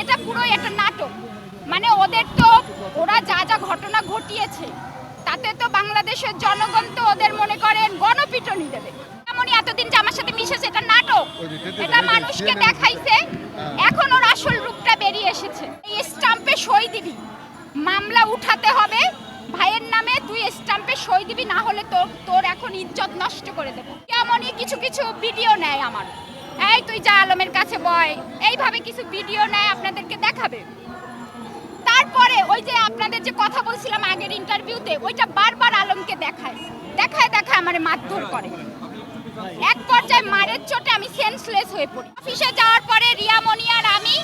এটা পুরোই একটা নাটক। মানে ওদের তো ওরা যা যা ঘটনা ঘটিয়েছে তাতে তো বাংলাদেশের জনগণ তো ওদের মনে করেন গণপিটনি দেবে। এমনই এতদিন যে আমার সাথে মিশেছে এটা নাটক। এটা মানুষকে দেখাইছে এখন ওর আসল রূপটা বেরিয়ে এসেছে। এই স্টাম্পে সই দিবি মামলা উঠাতে হবে ভাইয়ের নামে তুই স্টাম্পে সই দিবি না হলে তোর তোর এখন ইজ্জত নষ্ট করে দেবো। এমনই কিছু কিছু ভিডিও নেয় আমার এই তুই যা আলমের কাছে বয়। এইভাবে কিছু ভিডিও নেয় আপনাদেরকে দেখাবে। তারপরে ওই যে আপনাদের যে কথা বলছিলাম আগের ইন্টারভিউতে ওইটা বারবার আলমকে দেখায়। দেখায় দেখায় আমার মারধর করে। এক পর্যায়ে মারের চোটে আমি সেন্সলেস হয়ে পড়ি। অফিসে যাওয়ার পরে রিয়ামণি আর আমি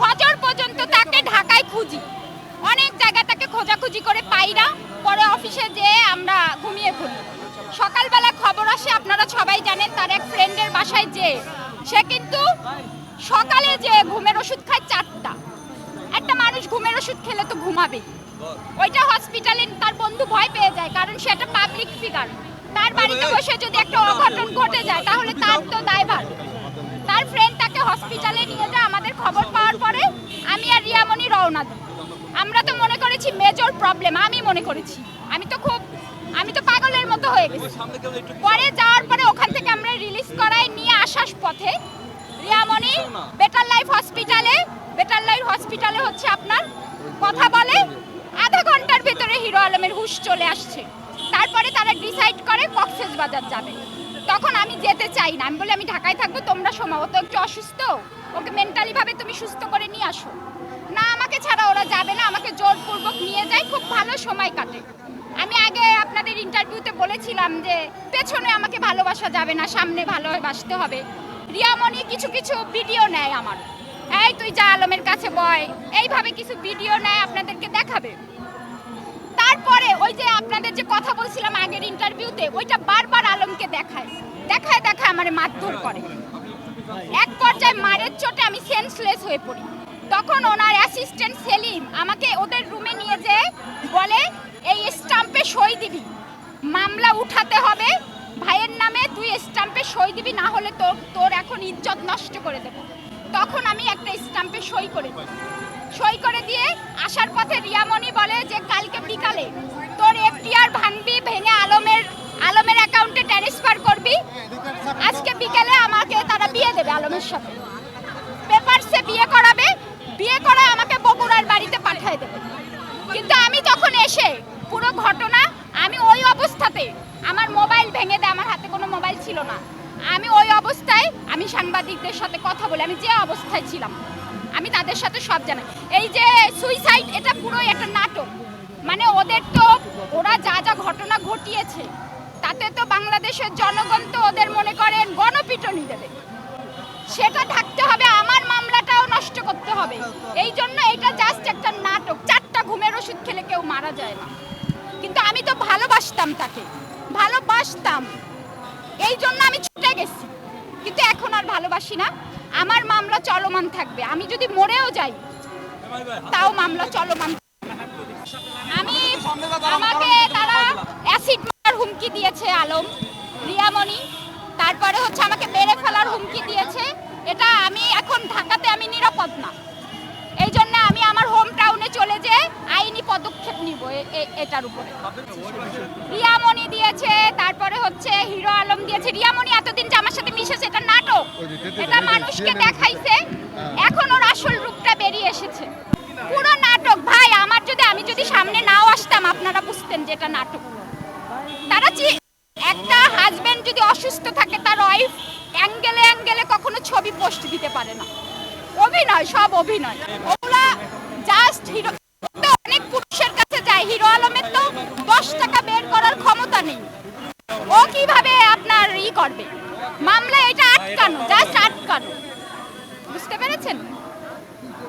ফজর পর্যন্ত তাকে ঢাকায় খুঁজি। অনেক জায়গায় তাকে খোঁজাখুঁজি করে পাই না। পরে অফিসে যেয়ে আমরা ঘুমিয়ে পড়ি। সকালবেলা খবর আসে, আপনারা সবাই জানেন, তার এক ফ্রেন্ডের বাসায় যে, সে কিন্তু সকালে যে ঘুমের ওষুধ খায় চারটা। একটা মানুষ ঘুমের ওষুধ খেলে তো ঘুমাবেই। ওইটা হসপিটালে তার বন্ধু ভয় পেয়ে যায়, কারণ সে একটা পাবলিক ফিগার তার বাড়িতে বসে যদি একটা অঘটন ঘটে যায়, তাহলে তার তো দায়ভার। তার ফ্রেন্ড তাকে হসপিটালে নিয়ে যায়, আমাদের খবর পাওয়ার পরে আমি আর রিয়ামণি রওনা দিই আমরা তো মনে করেছি মেজর প্রবলেম আমি মনে করেছি। আমি তো খুব, আমি তো মতো হয়ে গেছি। পরে যাওয়ার পরে ওখান থেকে আমরা রিলিজ করাই নিয়ে আসার পথে রিয়ামণি বেটার লাইফ হসপিটালে বেটার লাইফ হসপিটালে হচ্ছে আপনার, কথা বলে, আধা ঘণ্টার ভেতরে হিরো আলমের হুশ চলে আসছে। তারপরে তারা ডিসাইড করে কক্সেস বাজার যাবে। তখন আমি যেতে চাই না। আমি বলি, আমি ঢাকায় থাকব, তোমরা সম্ভবত একটু অসুস্থ? ওকে মেন্টালি ভাবে তুমি সুস্থ করে নিয়ে আসো। না, আমাকে ছাড়া ওরা যাবে না। আমাকে জোরপূর্বক নিয়ে যায়। খুব ভালো সময় কাটে। আমি আগে আপনাদের ইন্টারভিউতে বলেছিলাম যে পেছনে আমাকে ভালোবাসা যাবে না, সামনে ভালোবাসতে হবে। রিয়ামণি কিছু কিছু ভিডিও নেয় আমার। এই তুই যা আলমের কাছে বয়, এইভাবে কিছু ভিডিও নেয়, আপনাদেরকে দেখাবে। তারপরে ওই যে আপনাদের যে কথা বলছিলাম আগের ইন্টারভিউতে, ওইটা বারবার আলমকে দেখায়। দেখায় দেখায় আমার মারধর করে। এক পর্যায়ে মারের চোটে আমি সেন্সলেস হয়ে পড়ি। তখন ওনার অ্যাসিস্ট্যান্ট সেলিম আমাকে ওদের রুমে নিয়ে যেয়ে বলে এই স্টাম্পে সই দিবি। মামলা উঠাতে হবে। ভাইয়ের নামে তুই স্টাম্পে সই দিবি, না হলে তোর তোর এখন ইজ্জত নষ্ট করে দেবো। তখন আমি একটা স্টাম্পে সই করে দিই সই করে দিয়ে আসার পথে রিয়ামণি বলে যে, কালকে বিকালে তোর এফডিআর ভাঙবি, ভেঙে আলমের আলমের অ্যাকাউন্টে ট্রান্সফার করবি। আজকে বিকেলে আমাকে তারা বিয়ে দেবে আলমের সাথে। পেপারসে বিয়ে করাবে। বিয়ে করে আমাকে বগুড়ার বাড়িতে পাঠিয়ে দেবে। কিন্তু আমি তখন এসে পুরো ঘটনা আমি ওই অবস্থাতে, আমার মোবাইল ভেঙে দেয়, আমার হাতে কোনো মোবাইল ছিল না। আমি ওই অবস্থায়, আমি সাংবাদিকদের সাথে কথা বলি, আমি যে অবস্থায় ছিলাম, আমি তাদের সাথে সব জানাই এই যে সুইসাইড এটা পুরোই একটা নাটক। মানে ওদের তো, ওরা যা যা ঘটনা ঘটিয়েছে, তাতে তো বাংলাদেশের জনগণ তো ওদের মনে করেন গণপিটনি দেবে। সেটা থাকতে হবে আমার মামলাটাও ওষুধ খেলে কেউ মারা যায় না। কিন্তু আমি তো ভালোবাসতাম তাকে। ভালোবাসতাম। এই জন্য আমি ছুটে গেছি। কিন্তু এখন আর ভালোবাসি না। আমার মামলা চলমান থাকবে। আমি যদি মরেও যাই, তাও মামলা চলমান আমি, আমাকে তারা অ্যাসিড মারার হুমকি দিয়েছে আলম, রিয়ামণি। তারপরে হচ্ছে আমাকে মেরে ফেলার হুমকি দিয়েছে। এটা পদক্ষেপ নিব এটার উপরে। রিয়ামণি দিয়েছে তারপরে হচ্ছে হিরো আলম দিয়েছে। রিয়ামণি এতদিন যে আমার সাথে মিশেছে এটা নাটক। এটা মানুষকে দেখাইছে। এখন ওর আসল রূপটা বেরিয়ে এসেছে। পুরো নাটক ভাই আমার যদি আমি যদি সামনে নাও আসতাম আপনারা বুঝতেন যে এটা নাটক। তারা একটা হাজবেন্ড যদি অসুস্থ থাকে তার ওয়াইফ অ্যাঙ্গেলে অ্যাঙ্গেলে কখনো ছবি পোস্ট দিতে পারে না। অভিনয় সব অভিনয়। ওগুলা জাস্ট হিরো হিরো আলমের তো দশ টাকা বের করার ক্ষমতা নেই। ও কীভাবে আপনার ই করবে? মামলা এটা আটকানো জাস্ট আটকানো। বুঝতে পেরেছেন?